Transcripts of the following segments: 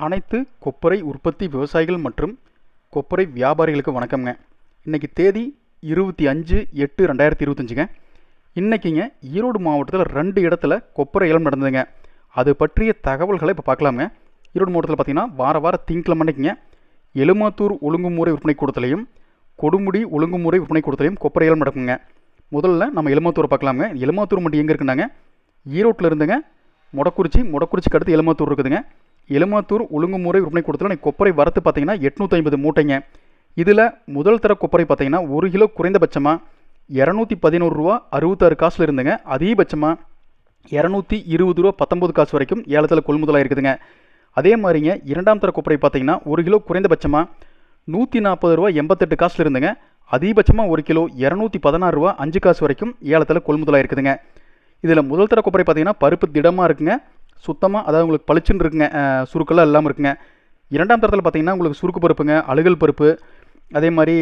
அனைத்து கொப்பரை உற்பத்தி விவசாயிகள் மற்றும் கொப்பரை வியாபாரிகளுக்கு வணக்கம்ங்க. இன்னைக்கு தேதி இருபத்தி அஞ்சு எட்டு ரெண்டாயிரத்தி இருபத்தஞ்சுங்க. இன்றைக்கிங்க ஈரோடு மாவட்டத்தில் ரெண்டு இடத்துல கொப்பரை ஏலம் நடந்ததுங்க. அது பற்றிய தகவல்களை இப்போ பார்க்கலாமுங்க. ஈரோடு மாவட்டத்தில் பார்த்தீங்கன்னா வார வார திங்கக்கிழமை அன்னைக்குங்க எலுமாத்தூர் ஒழுங்குமுறை விற்பனை கூடத்துலையும் கொடுமுடி ஒழுங்குமுறை விற்பனை கூடத்துலையும் கொப்பரை ஏலம் நடக்குங்க. முதல்ல நம்ம எலுமாத்தூரை பார்க்கலாமுங்க. எலுமாத்தூர் மட்டும் எங்கே இருக்குன்னாங்க? ஈரோட்டில் இருந்துங்க. மொடக்குறிச்சி மொடக்குறிச்சிக்கு அடுத்து எலுமாத்தூர் இருக்குதுங்க. எலுமாத்தூர் ஒழுங்குமுறை விற்பனை கூடத்தில் இன்னைக்கு கொப்பரை வரத்து பார்த்தீங்கன்னா எட்நூற்றி ஐம்பது மூட்டைங்க. இதில் முதல் தர கொப்பரை பார்த்தீங்கன்னா ஒரு கிலோ குறைந்தபட்சமாக இரநூத்தி பதினோரு ரூபா அறுபத்தாறு காசில் இருந்துங்க. அதிகபட்சமாக இரநூத்தி இருபது ரூபா பத்தொம்பது காசு வரைக்கும் ஏலத்தில் கொள்முதலாக இருக்குதுங்க அதே மாதிரிங்க இரண்டாம் தர கொப்பரை பார்த்தீங்கன்னா ஒரு கிலோ குறைந்தபட்சமாக நூற்றி நாற்பது ரூபா எண்பத்தெட்டு காசில் இருந்துங்க. அதிகபட்சமாக ஒரு கிலோ இரநூத்தி பதினாறு ரூபா அஞ்சு காசு வரைக்கும் ஏலத்தில் கொள்முதலாக இருக்குதுங்க இதில் முதல் தர கொப்பரை பார்த்தீங்கன்னா பருப்பு திடமாக இருக்குங்க. சுத்தமாக அதாவது உங்களுக்கு பளிச்சுன்னு இருக்குங்க சுருக்கெல்லாம் இல்லாமல் இருக்குங்க. இரண்டாம் தரத்தில் பார்த்தீங்கன்னா உங்களுக்கு சுருக்கு பருப்புங்க அழுகல் பருப்பு அதே மாதிரி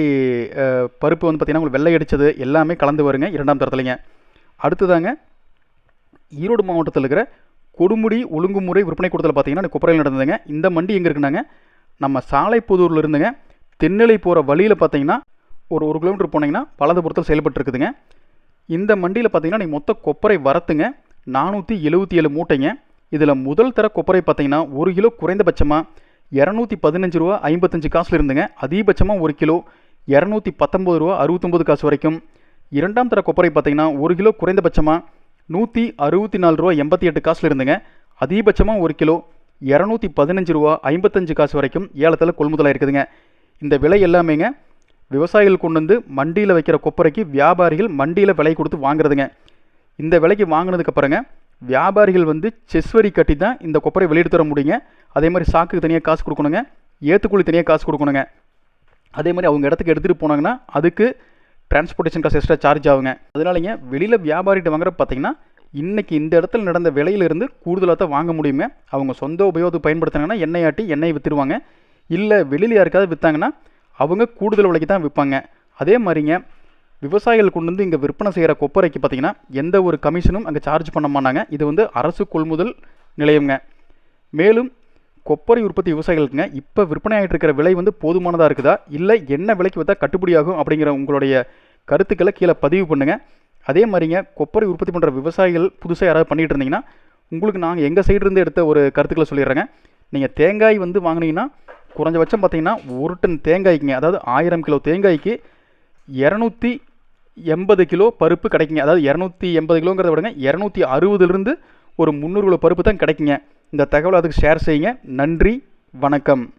பருப்பு வந்து பார்த்தீங்கன்னா உங்களுக்கு வெள்ளை அடித்தது எல்லாமே கலந்து வருங்க இரண்டாம் தரத்துலைங்க. அடுத்ததாங்க ஈரோடு மாவட்டத்தில் இருக்கிற கொடுமுடி ஒழுங்குமுறை விற்பனை கூடத்தில் பார்த்தீங்கன்னா குப்பரையில் நடந்ததுங்க. இந்த மண்டி எங்கே இருக்குனாங்க நம்ம சாலைப்புதூரில் இருந்துங்க தென்னிலை போகிற வழியில் பார்த்தீங்கன்னா ஒரு ஒரு கிலோமீட்டர் போனீங்கன்னா பலதபுரத்தில் செயல்பட்டு இருக்குதுங்க இந்த மண்டியில் பார்த்தீங்கன்னா நீங்கள் மொத்த கொப்பரை வரத்துங்க நானூற்றி எழுபத்தி ஏழு மூட்டைங்க. இதில் முதல் தர கொப்பரை பார்த்தீங்கன்னா ஒரு கிலோ குறைந்தபட்சமாக இரநூத்தி பதினஞ்சு ரூபா ஐம்பத்தஞ்சு காசில் இருந்துங்க. அதிகபட்சமாக ஒரு கிலோ இரநூத்தி பத்தொம்பது ரூபா அறுபத்தொம்பது காசு வரைக்கும். இரண்டாம் தர கொப்பரை பார்த்தீங்கன்னா ஒரு கிலோ குறைந்தபட்சமாக நூற்றி அறுபத்தி நாலு ரூபா எண்பத்தி எட்டு காசில் இருந்துங்க. அதிகபட்சமாக ஒரு கிலோ இரநூத்தி பதினஞ்சு ரூபா ஐம்பத்தஞ்சு காசு வரைக்கும் ஏலத்தில் கொள்முதலாக இருக்குதுங்க. இந்த விலை எல்லாமேங்க விவசாயிகள் கொண்டு வந்து மண்டியில் வைக்கிற கொப்பரைக்கு வியாபாரிகள் மண்டியில் விலை கொடுத்து வாங்குறதுங்க. இந்த விலைக்கு வாங்கினதுக்கு அப்புறங்க வியாபாரிகள் வந்து செஸ் வரி கட்டி தான் இந்த கொப்பரை வெளியிட்டு தர முடியுங்க. அதே மாதிரி சாக்குக்கு தனியாக காசு கொடுக்கணுங்க. ஏற்றுக்கூலி தனியாக காசு கொடுக்கணுங்க. அதே மாதிரி அவங்க இடத்துக்கு எடுத்துகிட்டு போனாங்கன்னா அதுக்கு டிரான்ஸ்போர்ட்டேஷன் காசு எக்ஸ்ட்ரா சார்ஜ் ஆகுங்க. அதனாலங்க வெளியில் வியாபாரிகிட்ட வாங்குற பார்த்தீங்கன்னா இன்றைக்கி இந்த இடத்துல நடந்த விலையிலிருந்து கூடுதலாக தான் வாங்க முடியுங்க. அவங்க சொந்த உபயோகத்துக்கு பயன்படுத்தினாங்கன்னா எண்ணெய் ஆட்டி எண்ணெய் விற்றுடுவாங்க இல்லை வெளியில் யாருக்காவது விற்றாங்கன்னா அவங்க கூடுதல் விலைக்கு தான் விற்பாங்க அதே மாதிரிங்க விவசாயிகள் கொண்டு வந்து இங்கே விற்பனை செய்கிற கொப்பரைக்கு பார்த்தீங்கன்னா எந்த ஒரு கமிஷனும் அங்கே சார்ஜ் பண்ண மாட்டாங்க. இது வந்து அரசு கொள்முதல் நிலையம்ங்க. மேலும் கொப்பரை உற்பத்தி விவசாயிகளுக்குங்க இப்போ விற்பனை ஆகிட்டு இருக்கிற விலை வந்து போதுமானதாக இருக்குதா? இல்லை என்ன விலைக்கு விற்றா கட்டுப்படியாகும் அப்படிங்கிற உங்களுடைய கருத்துக்களை கீழே பதிவு பண்ணுங்கள் அதே மாதிரிங்க கொப்பரை உற்பத்தி பண்ணுற விவசாயிகள் புதுசாக யாராவது பண்ணிகிட்டு இருந்தீங்கன்னா உங்களுக்கு நாங்கள் எங்கள் சைடுலேருந்து எடுத்த ஒரு கருத்துக்களை சொல்லிடுறேங்க. நீங்கள் தேங்காய் வந்து வாங்கினீங்கன்னா குறைஞ்சபட்சம் பார்த்தீங்கன்னா ஒரு டன் தேங்காய்க்குங்க. அதாவது ஆயிரம் கிலோ தேங்காய்க்கு இரநூத்தி எண்பது கிலோ பருப்பு கிடைக்குங்க. அதாவது இரநூத்தி எண்பது கிலோங்கிறத விடங்க இரநூத்தி அறுபதுலேருந்து ஒரு முந்நூறு கிலோ பருப்பு தான் கிடைக்குங்க. இந்த தகவலை அதுக்கு ஷேர் செய்யுங்க. நன்றி வணக்கம்.